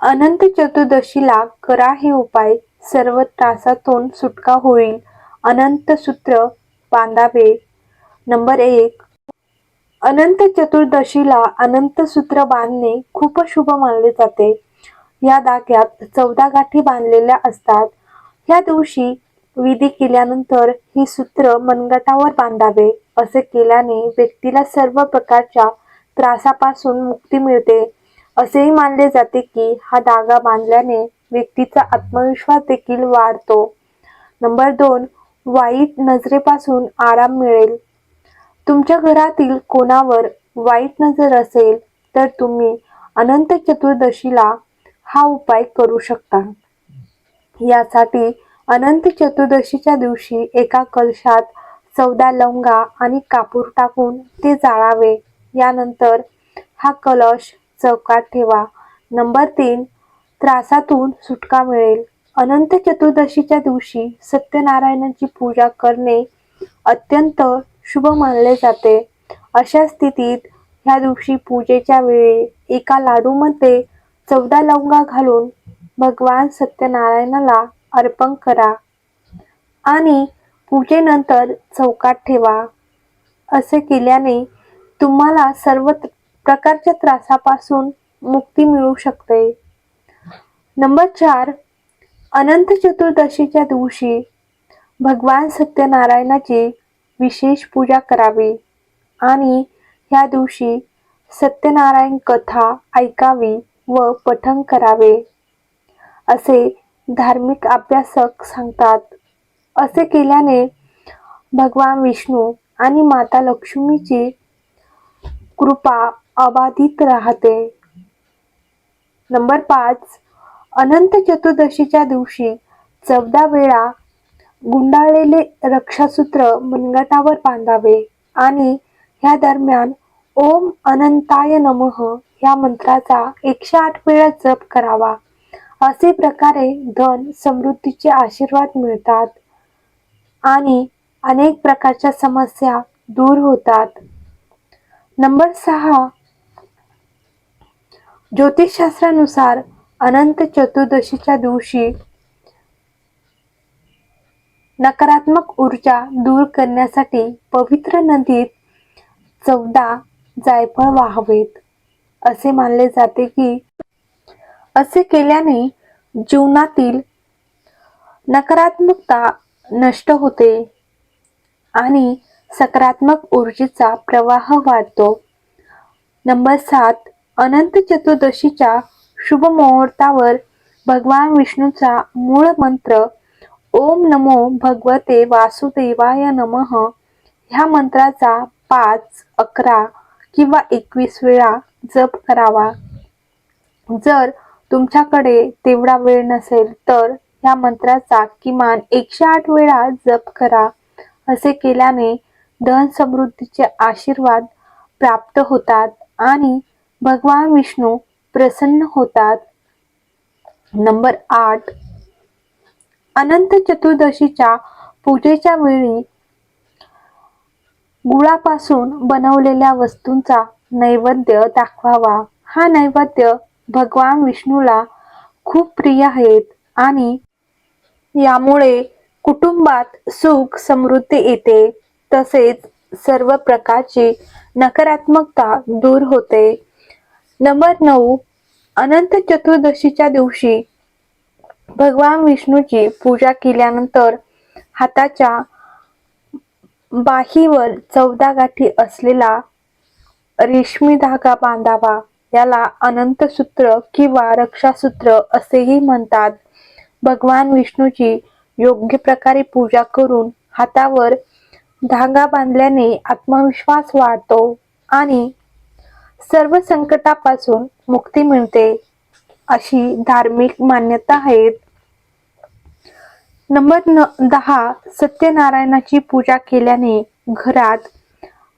अनंत चतुर्दशीला करा हे उपाय सर्व त्रासातून सुटका होईल. अनंत सूत्र बांधावे नंबर एक. अनंत चतुर्दशीला अनंत सूत्र बांधणे खूप शुभ मानले जाते. या धाग्यात चौदा गाठी बांधलेल्या असतात. या दिवशी विधी केल्यानंतर ही सूत्र मनगटावर बांधावे असे केल्याने व्यक्तीला सर्व प्रकारच्या त्रासापासून मुक्ती मिळते. असेही मानले जाते की हा धागा बांधल्याने व्यक्तीचा आत्मविश्वास देखील वाढतो. नंबर दोन वाईट नजरेपासून आराम मिळेल. तुमच्या घरातील कोणावर वाईट नजर असेल तर तुम्ही अनंत चतुर्दशीला हा उपाय करू शकता. यासाठी अनंत चतुर्दशीच्या दिवशी एका कलशात चौदा लवंगा आणि कापूर टाकून ते जाळावे. यानंतर हा कलश चौकात ठेवा. नंबर तीन त्रासातून सुटका मिळेल. अनंत चतुर्दशीच्या दिवशी सत्यनारायणाची पूजा करणे अत्यंत शुभ मानले जाते. अशा स्थितीत ह्या दिवशी पूजेच्या वेळी एका लाडूमध्ये चौदा लवंगा घालून भगवान सत्यनारायणाला अर्पण करा आणि पूजेनंतर चौकात ठेवा. असे केल्याने तुम्हाला सर्व प्रकारच्या त्रासापासून मुक्ती मिळू शकते. नंबर चार अनंत चतुर्दशीच्या दिवशी भगवान सत्यनारायणाची विशेष पूजा करावी आणि ह्या दिवशी सत्यनारायण कथा ऐकावी व पठण करावे असे धार्मिक अभ्यासक सांगतात. असे केल्याने भगवान विष्णू आणि माता लक्ष्मीची कृपा अबाधित राहते. नंबर पाच. अनंत चतुर्दशीच्या दिवशी चौदा वेळा गुंडाळलेले रक्षासूत्र मनगटावर बांधावे आणि ह्या दरम्यान ओम अनंताय नमः ह्या मंत्राचा एकशे आठ वेळा जप करावा. असे प्रकारे धन समृद्धीचे आशीर्वाद मिळतात आणि अनेक प्रकारच्या समस्या दूर होतात. नंबर सहा. ज्योतिषशास्त्रानुसार अनंत चतुर्दशीच्या दिवशी नकारात्मक ऊर्जा दूर करण्यासाठी पवित्र नदीत चौदा जायफळ वाहावेत. असे मानले जाते की असे केल्याने जीवनातील नकारात्मकता नष्ट होते आणि सकारात्मक ऊर्जेचा प्रवाह वाढतो. नंबर सात अनंत चतुर्दशीच्या शुभ मुहूर्तावर भगवान विष्णूचा मूळ मंत्र ओम नमो भगवते वासुदेवाय नमः ह्या मंत्राचा पाच अकरा किंवा एकवीस वेळा जप करावा. जर तुमच्याकडे तेवढा वेळ नसेल तर या मंत्राचा किमान एकशे आठ वेळा जप करा. असे केल्याने धन समृद्धीचे आशीर्वाद प्राप्त होतात आणि भगवान विष्णू प्रसन्न होतात. नंबर आठ. अनंत चतुर्दशीच्या पूजेच्या वेळी गुळापासून बनवलेल्या वस्तूंचा नैवेद्य दाखवावा. हा नैवेद्य भगवान विष्णूला खूप प्रिय आहेत आणि यामुळे कुटुंबात सुख समृद्धी येते. तसेच सर्व प्रकारची नकारात्मकता दूर होते. नंबर नऊ अनंत चतुर्दशीच्या दिवशी भगवान विष्णूची पूजा केल्यानंतर हाताच्या बाहीवर चौदा गाठी असलेला रेशमी धागा बांधावा. याला अनंत सूत्र किंवा रक्षासूत्र असेही म्हणतात. भगवान विष्णूची योग्य प्रकारे पूजा करून हातावर धागा बांधल्याने आत्मविश्वास वाढतो आणि सर्व संकटापासून मुक्ती मिळते अशी धार्मिक मान्यता आहेत. नंबर न दहा सत्यनारायणाची पूजा केल्याने घरात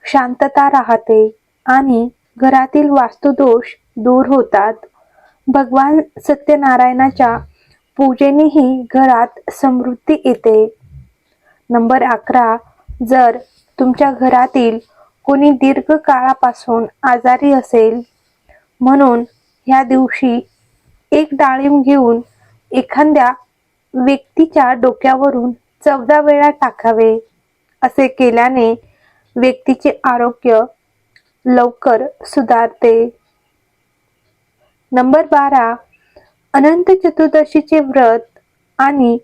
शांतता राहते आणि घरातील वास्तुदोष दूर होतात. भगवान सत्यनारायणाच्या पूजेनेही घरात समृद्धी येते. नंबर अकरा जर तुमच्या घरातील कोणी दीर्घ काळापासून आजारी असेल म्हणून ह्या दिवशी एक डाळिंब घेऊन एखाद्या व्यक्तीच्या डोक्यावरून चौदा वेळा टाकावे असे केल्याने व्यक्तीचे आरोग्य लवकर सुधारते. नंबर बारा अनंत चतुर्दशीचे व्रत आणि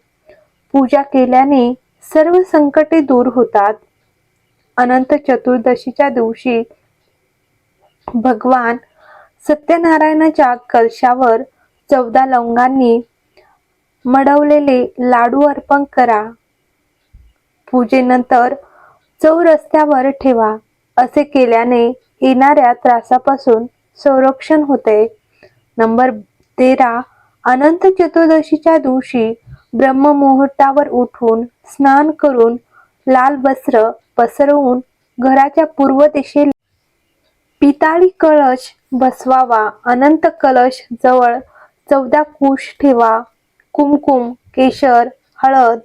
पूजा केल्याने सर्व संकटे दूर होतात. अनंत चतुर्दशीच्या दिवशी भगवान सत्यनारायणाच्या कलशावर चौदा लवंगांनी मडवलेले लाडू अर्पण करा. पूजेनंतर चौरस्त्यावर ठेवा. असे केल्याने येणाऱ्या त्रासापासून संरक्षण होते. नंबर तेरा अनंत चतुर्दशीच्या दिवशी ब्रह्ममुहूर्तावर उठून स्नान करून लाल वस्त्र पसरवून घराच्या पूर्व दिशेला पिताळी कळश बसवावा अनंत कलश जवळ चौदा कुश ठेवा कुमकुम केशर हळद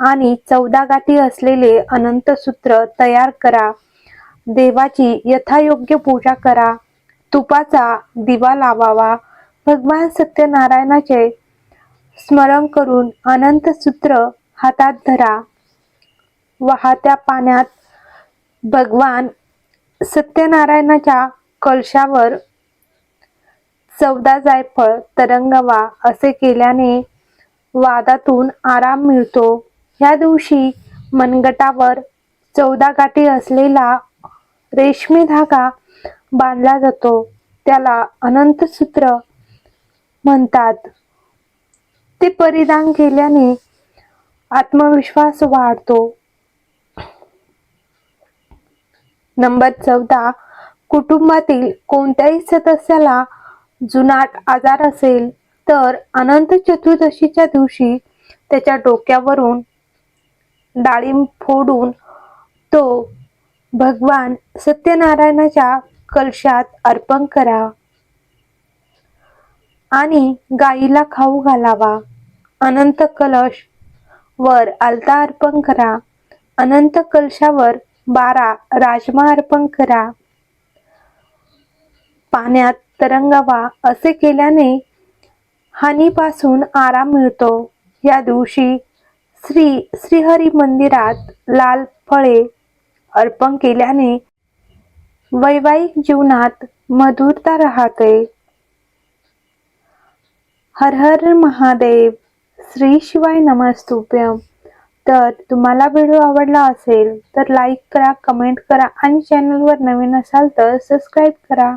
आणि चौदा गाठी असलेले अनंत सूत्र तयार करा. देवाची यथायोग्य पूजा करा. तुपाचा दिवा लावावा. भगवान सत्यनारायणाचे स्मरण करून अनंत सूत्र हातात धरा. वाहत्या पाण्यात भगवान सत्यनारायणाच्या कलशावर चौदा जायफळ तरंगवा असे केल्याने वादातून आराम मिळतो. या दिवशी मनगटावर चौदा गाठी असलेला रेशमी धागा बांधला जातो. त्याला अनंत सूत्र म्हणतात. ते परिधान केल्याने आत्मविश्वास वाढतो. नंबर चौदा कुटुंबातील कोणत्याही सदस्याला जुनाट आजार असेल तर अनंत चतुर्दशीच्या दिवशी त्याच्या डोक्यावरून डाळिंब फोडून तो भगवान सत्यनारायणाच्या कलशात अर्पण करा आणि गाईला खाऊ घालावा. अनंत कलश वर आलता अर्पण करा. अनंत कलशावर बारा. राजमा अर्पण करा. पाण्यात तरंगावा असे केल्याने हानीपासून आराम मिळतो. या दिवशी श्री श्रीहरी मंदिरात लाल फळे अर्पण केल्याने वैवाहिक जीवनात मधुरता राहते. हर हर महादेव. श्री शिवाय नमस्तुभ्यम तर तुम्हाला व्हिडिओ आवडला असेल तर लाईक करा कमेंट करा आणि चॅनलवर नवीन असाल तर सबस्क्राईब करा.